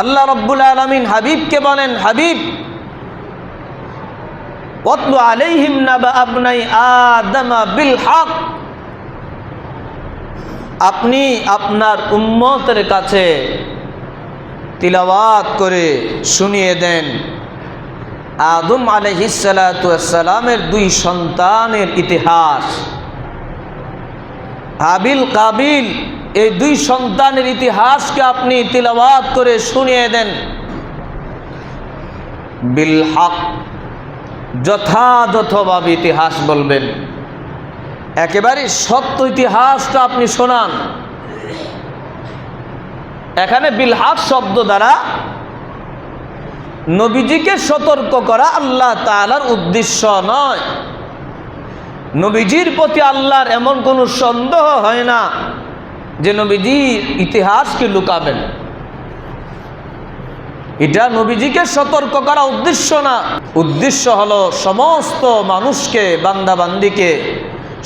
আল্লাহ রব্বুল আলমিন হাবিবকে বলেন, হাবিব আপনি আপনার উম্মতের কাছে তিলাওয়াত করে শুনিয়ে দেন, আদম আলহিসালামের দুই সন্তানের ইতিহাস। হাবিল কাবিল এই দুই সন্তানের ইতিহাসকে আপনি তিলাওয়াত করে শুনিয়ে দেন। বিল হক যথাযথভাবে ইতিহাস বলবেন। একেবারে সত্য ইতিহাসটা আপনি শোনান। এখানে বিলহাক শব্দ দ্বারা নবীজিকে সতর্ক করা আল্লাহ তালার উদ্দেশ্য নয়। নবীজির প্রতি আল্লাহর এমন কোনো সন্দেহ হয় না। যে নবীজি ইতিহাসকে লুকাবেন। এটা নবীজিকে সতর্ক করা উদ্দেশ্য না। উদ্দেশ্য হলো সমস্ত মানুষকে, বান্দাবান্দিকে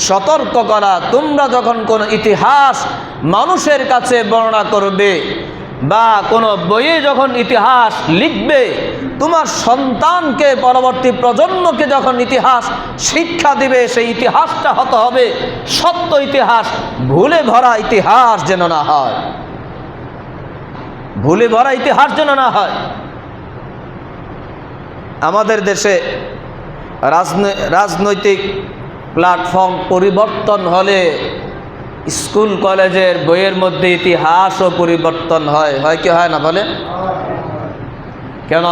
সতর্ক করা। তোমরা যখন কোন ইতিহাস মানুষের কাছে বর্ণনা করবে বা কোনো বইয়ে যখন ইতিহাস লিখবে, তোমার সন্তানকে পরবর্তী প্রজন্মকে যখন ইতিহাস শিক্ষা দিবে, সেই ইতিহাসটা হতে হবে সত্য ইতিহাস, ভুলে ভরা ইতিহাস যেন না হয়। ভুলে ভরা ইতিহাস যেন না হয়। আমাদের দেশে রাজনৈতিক প্ল্যাটফর্ম পরিবর্তন হলে স্কুল, কলেজের বইয়ের মধ্যে ইতিহাসও পরিবর্তন হয়। হয় কি হয় না বলে? কেন?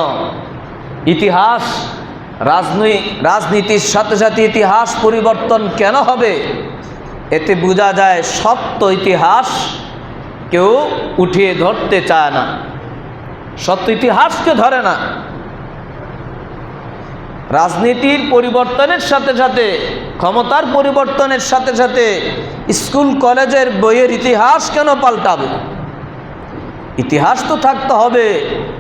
ইতিহাস রাজনীতির সাথে সাথে ইতিহাস পরিবর্তন কেন হবে? এতে বোঝা যায় সত্য ইতিহাস কেউ উঠিয়ে ধরতে চায় না। সত্য ইতিহাসকে ধরে না। রাজনীতির পরিবর্তনের সাথে সাথে, ক্ষমতার পরিবর্তনের সাথে সাথে স্কুল, কলেজের বইয়ের ইতিহাস কেন পাল্টাবে? ইতিহাস তো থাকতে হবে,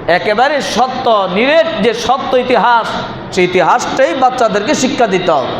একেবারে সত্য, নিরেট যে সত্য ইতিহাস, সেই ইতিহাসটাই বাচ্চাদেরকে শিক্ষা দিতে হবে।